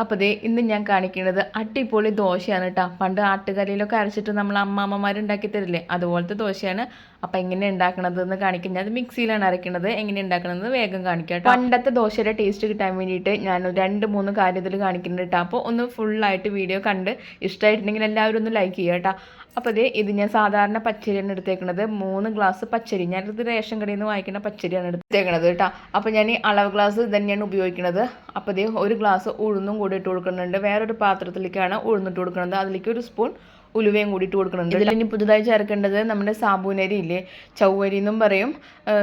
അപ്പോൾ ദേ ഇന്ന് ഞാൻ കാണിക്കുന്നത് അട്ടിപ്പൊളി ദോശയാണ് കേട്ടോ പണ്ട് ആട്ടുകറിയിലൊക്കെ അരച്ചിട്ട് നമ്മൾ അമ്മാമ്മമാർ ഉണ്ടാക്കി തരില്ലേ? അതുപോലത്തെ ദോശയാണ്. അപ്പോൾ എങ്ങനെ ഉണ്ടാക്കണത് എന്ന് കാണിക്കും ഞാൻ അത് മിക്സിയിലാണ് അരയ്ക്കുന്നത് എങ്ങനെ ഉണ്ടാക്കണമെന്ന് വേഗം കാണിക്കാം കേട്ടോ പണ്ടത്തെ ദോശയുടെ ടേസ്റ്റ് കിട്ടാൻ വേണ്ടിയിട്ട് ഞാൻ രണ്ട് മൂന്ന് കാര്യം ഇതിൽ കാണിക്കുന്നുണ്ട് കേട്ടോ അപ്പോൾ ഒന്ന് ഫുള്ളായിട്ട് വീഡിയോ കണ്ട് ഇഷ്ടമായിട്ടുണ്ടെങ്കിൽ എല്ലാവരും ഒന്ന് ലൈക്ക് ചെയ്യുക കേട്ടോ അപ്പോൾ ദേ ഇത് ഞാൻ സാധാരണ പച്ചരിയാണ് എടുത്തേക്കുന്നത് മൂന്ന് ഗ്ലാസ് പച്ചരി. ഞാനിത് റേഷൻ കടയിൽ നിന്ന് വാങ്ങിക്കുന്ന പച്ചരിയാണ് എടുത്തേക്കുന്നത് കേട്ടോ അപ്പോൾ ഞാൻ ഈ അളവ് ഗ്ലാസ് തന്നെയാണ് ഉപയോഗിക്കുന്നത് അപ്പോൾ ദേ ഒരു ഗ്ലാസ് ഉഴുന്നും കൂടി ഇട്ട് കൊടുക്കുന്നുണ്ട്. വേറൊരു പാത്രത്തിലേക്കാണ് ഉഴുന്നിട്ട് കൊടുക്കുന്നത്. അതിലേക്ക് ഒരു സ്പൂൺ ഉലുവയും കൂടിയിട്ട് കൊടുക്കുന്നുണ്ട് ഇതിൽ ഇനി പുതുതായി ചേർക്കേണ്ടത് നമ്മുടെ സാബൂനരി ഇല്ലേ? ചൗവരി എന്നും പറയും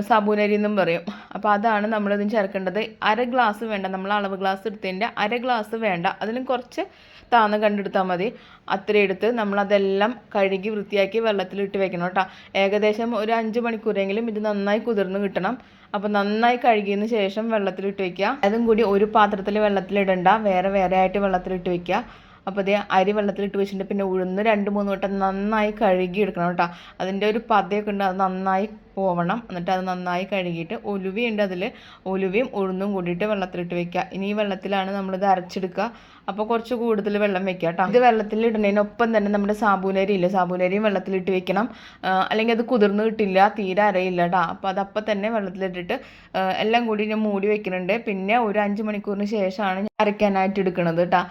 സാബൂനരി എന്നും പറയും. അപ്പോൾ അതാണ് നമ്മളിതിന് ചേർക്കേണ്ടത്. അര ഗ്ലാസ് വേണ്ട നമ്മൾ അളവ് ഗ്ലാസ് എടുത്തതിന്റെ അര ഗ്ലാസ് വേണ്ട. അതിലും കുറച്ച് താന്ന് കണ്ടെടുത്താൽ മതി. അത്രയും എടുത്ത് നമ്മളതെല്ലാം കഴുകി വൃത്തിയാക്കി വെള്ളത്തിലിട്ട് വെക്കണം കേട്ടോ. ഏകദേശം ഒരു അഞ്ച് മണിക്കൂറെങ്കിലും ഇത് നന്നായി കുതിർന്ന് കിട്ടണം. അപ്പോൾ നന്നായി കഴുകിയതിന് ശേഷം വെള്ളത്തിലിട്ട് വെക്കുക. അതും കൂടി ഒരു പാത്രത്തിൽ വെള്ളത്തിലിടണ്ട. വേറെ വേറെ ആയിട്ട് വെള്ളത്തിലിട്ട് വെക്കുക. അപ്പോൾ അതേ അരി വെള്ളത്തിലിട്ട് വെച്ചിട്ടുണ്ട്. പിന്നെ ഉഴുന്ന് രണ്ട് മൂന്ന് വട്ടം നന്നായി കഴുകി എടുക്കണം കേട്ടോ. അതിന്റെ ഒരു പതയൊക്കെ ഉണ്ട് അത് നന്നായി പോവണം. എന്നിട്ട് അത് നന്നായി കഴുകിയിട്ട് ഉലുവയുണ്ട് അതിൽ. ഉലുവയും ഉഴുന്നും കൂടിയിട്ട് വെള്ളത്തിലിട്ട് വെക്കുക. ഇനി ഈ വെള്ളത്തിലാണ് നമ്മളിത് അരച്ചെടുക്കുക. അപ്പോൾ കുറച്ച് കൂടുതൽ വെള്ളം വെക്കുക കേട്ടോ. ഇത് വെള്ളത്തിൽ ഇടുന്നതിനൊപ്പം തന്നെ നമ്മുടെ സാബൂലരി ഇല്ല? സാബൂലരിയും വെള്ളത്തിലിട്ട് വെക്കണം. അല്ലെങ്കിൽ അത് കുതിർന്ന് കിട്ടില്ല തീരെ അരയില്ല കേട്ടോ. അപ്പോൾ അത് അപ്പം തന്നെ വെള്ളത്തിലിട്ടിട്ട് എല്ലാം കൂടി ഞാൻ മൂടി വെക്കുന്നുണ്ട്. പിന്നെ ഒരു അഞ്ച് മണിക്കൂറിന് ശേഷമാണ് അരയ്ക്കാനായിട്ട് എടുക്കുന്നത് കേട്ടോ.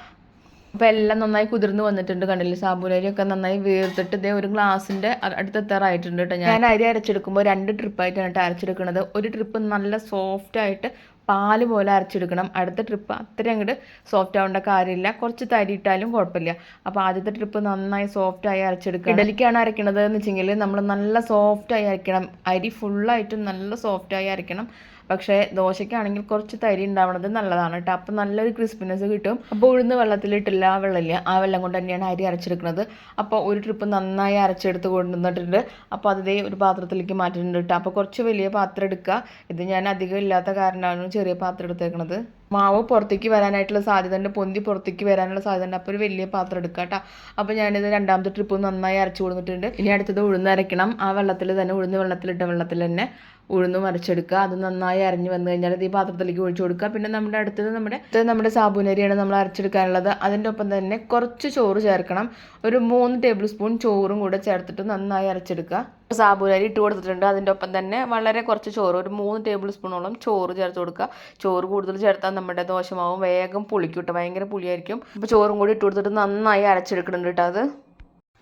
അപ്പോൾ എല്ലാം നന്നായി കുതിർന്ന് വന്നിട്ടുണ്ട് കണ്ടില്ലേ? സാബൂനരി ഒക്കെ നന്നായി വീർത്തിട്ട് ഇതേ ഒരു ഗ്ലാസിന്റെ അടുത്തെത്താറായിട്ടുണ്ട് കേട്ടോ ഞാൻ. അരി അരച്ചെടുക്കുമ്പോൾ രണ്ട് ട്രിപ്പായിട്ടാണ് കേട്ടോ അരച്ചെടുക്കുന്നത് ഒരു ട്രിപ്പ് നല്ല സോഫ്റ്റ് ആയിട്ട് പാൽ പോലെ അരച്ചെടുക്കണം. അടുത്ത ട്രിപ്പ് അത്രയും അങ്ങോട്ട് സോഫ്റ്റ് ആവേണ്ട കാര്യമില്ല. കുറച്ച് തരി ഇട്ടാലും കുഴപ്പമില്ല. അപ്പോൾ ആദ്യത്തെ ട്രിപ്പ് നന്നായി സോഫ്റ്റ് ആയി അരച്ചെടുക്കുക ഇഡലിക്കാണ് അരയ്ക്കണത് എന്ന് വെച്ചെങ്കിൽ നമ്മൾ നല്ല സോഫ്റ്റ് ആയി അരയ്ക്കണം അരി ഫുള്ളായിട്ട് നല്ല സോഫ്റ്റ് ആയി അരയ്ക്കണം പക്ഷേ ദോശയ്ക്കാണെങ്കിൽ കുറച്ച് തരി ഉണ്ടാവണത് നല്ലതാണ് കേട്ടോ അപ്പം നല്ലൊരു ക്രിസ്പിനെസ് കിട്ടും. അപ്പോൾ ഉഴുന്ന് വെള്ളത്തിലിട്ടില്ല ആ വെള്ളമില്ല. ആ വെള്ളം കൊണ്ട് തന്നെയാണ് അരി അരച്ചെടുക്കുന്നത്. അപ്പോൾ ഒരു ട്രിപ്പ് നന്നായി അരച്ചെടുത്ത് കൊണ്ടുവന്നിട്ടുണ്ട്. അപ്പോൾ അതേ ഒരു പാത്രത്തിലേക്ക് മാറ്റിയിട്ടുണ്ട് കേട്ടോ അപ്പോൾ കുറച്ച് വലിയ പാത്രം എടുക്കുക. ഇത് ഞാൻ അധികം ഇല്ലാത്ത കാരണമാണ് ചെറിയ പാത്രം എടുത്തേക്കുന്നത് മാവ് പുറത്തേക്ക് വരാനായിട്ടുള്ള സാധ്യത ഉണ്ട്. പൊന്തി പുറത്തേക്ക് വരാനുള്ള സാധ്യത ഉണ്ട്. അപ്പോൾ ഒരു വലിയ പാത്രം എടുക്കുക കേട്ടോ അപ്പോൾ ഞാനിത് രണ്ടാമത്തെ ട്രിപ്പ് നന്നായി അരച്ചു കൊടുത്തിട്ടുണ്ട്. ഇനി അടുത്തത് ഉഴുന്ന് അരയ്ക്കണം. ആ വെള്ളത്തിൽ തന്നെ ഉഴുന്ന് വെള്ളത്തിലിട്ട വെള്ളത്തിൽ തന്നെ ഉഴുന്നും മറിച്ചെടുക്കുക. അത് നന്നായി അരഞ്ഞു വന്നു കഴിഞ്ഞാൽ അത് ഈ പാത്രത്തിലേക്ക് ഒഴിച്ചു കൊടുക്കുക. പിന്നെ നമ്മുടെ അടുത്തത് നമ്മുടെ നമ്മുടെ സാബുനരിയാണ് നമ്മൾ അരച്ചെടുക്കാനുള്ളത്. അതിന്റെ ഒപ്പം തന്നെ കുറച്ച് ചോറ് ചേർക്കണം. ഒരു മൂന്ന് ടേബിൾ സ്പൂൺ ചോറും കൂടെ ചേർത്തിട്ട് നന്നായി അരച്ചെടുക്കുക. സാബുനരി ഇട്ട് കൊടുത്തിട്ടുണ്ട്. അതിന്റെ ഒപ്പം തന്നെ വളരെ കുറച്ച് ചോറ് ഒരു മൂന്ന് ടേബിൾ സ്പൂണോളം ചോറ് ചേർത്ത് കൊടുക്കുക. ചോറ് കൂടുതൽ ചേർത്താൽ നമ്മുടെ ദോശമാവും. വേഗം പുളിക്കും കേട്ടോ. ഭയങ്കര പുളിയായിരിക്കും. അപ്പോൾ ചോറും കൂടി ഇട്ട് കൊടുത്തിട്ട് നന്നായി അരച്ചെടുക്കുന്നുണ്ട് കേട്ടോ അത്.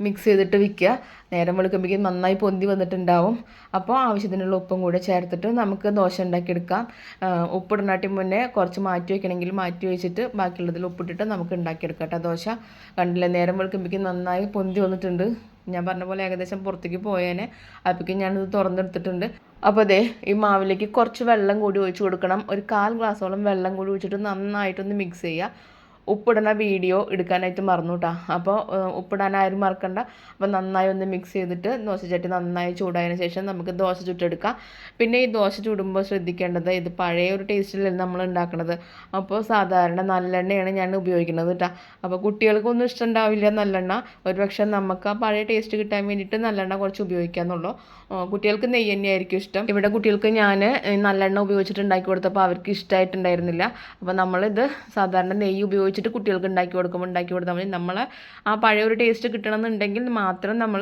മിക്സ് ചെയ്തിട്ട് വിൽക്കുക നേരം വെളുക്കുമ്പോഴേക്കും നന്നായി പൊന്തി വന്നിട്ടുണ്ടാവും. അപ്പോൾ ആവശ്യത്തിനുള്ള ഉപ്പും കൂടെ ചേർത്തിട്ട് നമുക്ക് ദോശ ഉണ്ടാക്കിയെടുക്കാം. ഉപ്പ് ഉപ്പിടനാട്ടി മുന്നേ കുറച്ച് മാറ്റി വയ്ക്കണമെങ്കിൽ മാറ്റി വെച്ചിട്ട് ബാക്കിയുള്ളതിൽ ഉപ്പിട്ടിട്ട് നമുക്ക് ഉണ്ടാക്കിയെടുക്കാം കേട്ടോ ദോശ. കണ്ടില്ല നേരം വെളുക്കുമ്പോഴേക്കും നന്നായി പൊന്തി വന്നിട്ടുണ്ട്. ഞാൻ പറഞ്ഞ പോലെ ഏകദേശം പുറത്തേക്ക് പോയേനെ. അപ്പോഴേക്കും ഞാനിത് തുറന്നെടുത്തിട്ടുണ്ട്. അപ്പോൾ അതെ ഈ മാവിലേക്ക് കുറച്ച് വെള്ളം കൂടി ഒഴിച്ച് കൊടുക്കണം. ഒരു കാൽ ഗ്ലാസോളം വെള്ളം കൂടി ഒഴിച്ചിട്ട് നന്നായിട്ടൊന്ന് മിക്സ് ചെയ്യുക. ഉപ്പിടുന്ന വീഡിയോ എടുക്കാനായിട്ട് മറന്നു കേട്ടോ അപ്പോൾ ഉപ്പിടാൻ ആരും മറക്കണ്ട. അപ്പോൾ നന്നായി ഒന്ന് മിക്സ് ചെയ്തിട്ട് ദോശച്ചട്ടി നന്നായി ചൂടായതിനു ശേഷം നമുക്ക് ദോശ ചുട്ടെടുക്കാം. പിന്നെ ഈ ദോശ ചുടുമ്പോൾ ശ്രദ്ധിക്കേണ്ടത് ഇത് പഴയ ഒരു ടേസ്റ്റിലല്ല നമ്മൾ ഉണ്ടാക്കുന്നത് അപ്പോൾ സാധാരണ നല്ലെണ്ണയാണ് ഞാൻ ഉപയോഗിക്കുന്നത് കേട്ടോ അപ്പോൾ കുട്ടികൾക്കൊന്നും ഇഷ്ടമുണ്ടാവില്ല നല്ലെണ്ണ. ഒരു പക്ഷേ നമുക്ക് ആ പഴയ ടേസ്റ്റ് കിട്ടാൻ വേണ്ടിയിട്ട് നല്ലെണ്ണ കുറച്ച് ഉപയോഗിക്കാമെന്നുള്ളൂ കുട്ടികൾക്ക് നെയ്യ് തന്നെയായിരിക്കും ഇഷ്ടം. ഇവിടെ കുട്ടികൾക്ക് ഞാൻ നല്ലെണ്ണ ഉപയോഗിച്ചിട്ടുണ്ടാക്കി കൊടുത്തപ്പോൾ അവർക്ക് ഇഷ്ടമായിട്ടുണ്ടായിരുന്നില്ല അപ്പോൾ നമ്മളിത് സാധാരണ നെയ്യ് ഉപയോഗിച്ചിട്ട് കുട്ടികൾക്ക് ഉണ്ടാക്കി കൊടുക്കുമ്പോൾ ഉണ്ടാക്കി കൊടുത്താൽ മതി. നമ്മൾ ആ പഴയ ഒരു ടേസ്റ്റ് കിട്ടണമെന്നുണ്ടെങ്കിൽ മാത്രം നമ്മൾ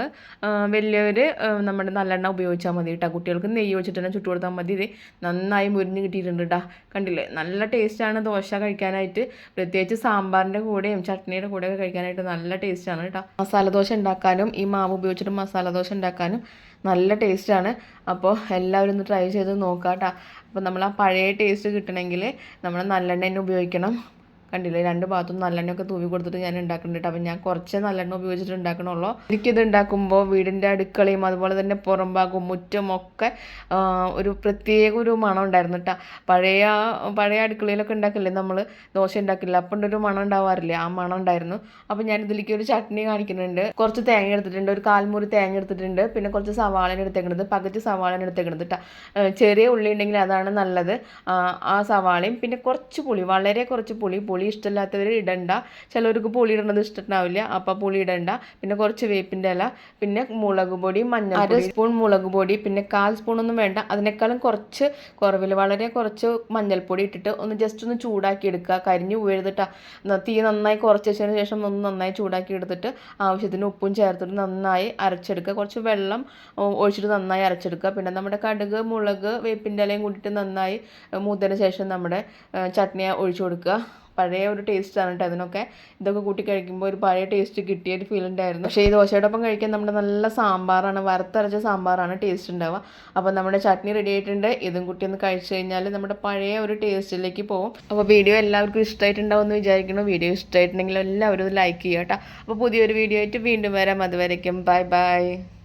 വലിയവർ നമ്മുടെ നല്ലെണ്ണ ഉപയോഗിച്ചാൽ മതി കേട്ടോ കുട്ടികൾക്ക് നെയ്യ് വെച്ചിട്ട് തന്നെ ചുട്ടു കൊടുത്താൽ മതി. ഇത് നന്നായി മുരിഞ്ഞ് കിട്ടിയിട്ടുണ്ട് കേട്ടോ കണ്ടില്ലേ? നല്ല ടേസ്റ്റാണ് ദോശ കഴിക്കാനായിട്ട്. പ്രത്യേകിച്ച് സാമ്പാറിന്റെ കൂടെയും ചട്നിയുടെ കൂടെയൊക്കെ കഴിക്കാനായിട്ട് നല്ല ടേസ്റ്റാണ് കേട്ടോ മസാല ദോശ ഉണ്ടാക്കാനും ഈ മാവ് ഉപയോഗിച്ചിട്ട് മസാല ദോശ ഉണ്ടാക്കാനും നല്ല ടേസ്റ്റാണ് അപ്പോൾ എല്ലാവരും ഒന്ന് ട്രൈ ചെയ്ത് നോക്കാം കേട്ടോ അപ്പോൾ നമ്മൾ ആ പഴയ ടേസ്റ്റ് കിട്ടണമെങ്കിൽ നമ്മൾ നല്ലെണ്ണ തന്നെ ഉപയോഗിക്കണം. കണ്ടില്ലേ? രണ്ട് ഭാഗത്തും നല്ലെണ്ണയൊക്കെ തൂവി കൊടുത്തിട്ട് ഞാൻ ഉണ്ടാക്കുന്നുണ്ട് അപ്പം ഞാൻ കുറച്ച് നല്ലെണ്ണ ഉപയോഗിച്ചിട്ട് ഉണ്ടാക്കണുള്ളൂ. എനിക്കിത് ഉണ്ടാക്കുമ്പോൾ വീടിന്റെ അടുക്കളയും അതുപോലെ തന്നെ പുറം ഭാഗവും മുറ്റും ഒക്കെ ഒരു പ്രത്യേക ഒരു മണം ഉണ്ടായിരുന്നു കേട്ടോ. പഴയ പഴയ അടുക്കളയിലൊക്കെ ഉണ്ടാക്കില്ലേ നമ്മൾ? ദോശ ഉണ്ടാക്കില്ല? അപ്പം ഒരു മണം ഉണ്ടാവാറില്ലേ? ആ മണം ഉണ്ടായിരുന്നു. അപ്പോൾ ഞാൻ ഇതിലേക്ക് ഒരു ചട്നി കാണിക്കുന്നുണ്ട്. കുറച്ച് തേങ്ങ എടുത്തിട്ടുണ്ട്. ഒരു കാൽമുറി തേങ്ങ എടുത്തിട്ടുണ്ട്. പിന്നെ കുറച്ച് സവാള എടുത്തേക്കുന്നത് പകുതി സവാള എടുത്തേക്കുന്നത് കേട്ടോ. ചെറിയ ഉള്ളി ഉണ്ടെങ്കിൽ അതാണ് നല്ലത്. ആ സവാളയും പിന്നെ കുറച്ച് പുളി വളരെ കുറച്ച് പുളി പുളി പുളി ഇഷ്ടമില്ലാത്തവർ ഇടണ്ട. ചിലവർക്ക് പുളി ഇടണത് ഇഷ്ടമുണ്ടാവില്ല അപ്പോൾ പുളി ഇടണ്ട. പിന്നെ കുറച്ച് വേപ്പിന്റെ ഇല പിന്നെ മുളക് പൊടി മഞ്ഞൾ അര സ്പൂൺ മുളക് പൊടി പിന്നെ കാൽ സ്പൂൺ ഒന്നും വേണ്ട. അതിനേക്കാളും കുറച്ച് കുറവിൽ വളരെ കുറച്ച് മഞ്ഞൾപ്പൊടി ഇട്ടിട്ട് ഒന്ന് ജസ്റ്റ് ഒന്ന് ചൂടാക്കി എടുക്കുക. കരിഞ്ഞു പോയെടുത്തിട്ട് തീ നന്നായി കുറച്ചതിന് ശേഷം ഒന്ന് നന്നായി ചൂടാക്കി എടുത്തിട്ട് ആവശ്യത്തിന് ഉപ്പും ചേർത്തിട്ട് നന്നായി അരച്ചെടുക്കുക. കുറച്ച് വെള്ളം ഒഴിച്ചിട്ട് നന്നായി അരച്ചെടുക്കുക. പിന്നെ നമ്മുടെ കടുക് മുളക് വേപ്പിന്റെ ഇലയും കൂട്ടിയിട്ട് നന്നായി മൂത്തതിന് ശേഷം നമ്മുടെ ചട്നിയെ ചട്നി ഒഴിച്ചു കൊടുക്കുക. പഴയ ഒരു ആണ് കേട്ടോ അതിനൊക്കെ. ഇതൊക്കെ കൂട്ടി കഴിക്കുമ്പോൾ ഒരു പഴയ ടേസ്റ്റ് കിട്ടിയ ഒരു ഫീൽ ഉണ്ടായിരുന്നു. പക്ഷേ ഈ ദോശയോടൊപ്പം കഴിക്കാൻ നമ്മുടെ നല്ല സാമ്പാറാണ് വറുത്തരച്ച സാമ്പാറാണ് ടേസ്റ്റ് ഉണ്ടാവുക. അപ്പോൾ നമ്മുടെ ചട്നി റെഡി ആയിട്ടുണ്ട്. ഇതും കൂട്ടി ഒന്ന് കഴിച്ചു കഴിഞ്ഞാൽ നമ്മുടെ പഴയ ഒരു ടേസ്റ്റിലേക്ക് പോകും. അപ്പോൾ വീഡിയോ എല്ലാവർക്കും ഇഷ്ടമായിട്ടുണ്ടാവും എന്ന് വിചാരിക്കുന്നു. വീഡിയോ ഇഷ്ടമായിട്ടുണ്ടെങ്കിൽ എല്ലാവരും ലൈക്ക് ചെയ്യുക കേട്ടോ അപ്പോൾ പുതിയൊരു വീഡിയോ ആയിട്ട് വീണ്ടും വരാം. അതുവരയ്ക്കും ബൈ ബൈ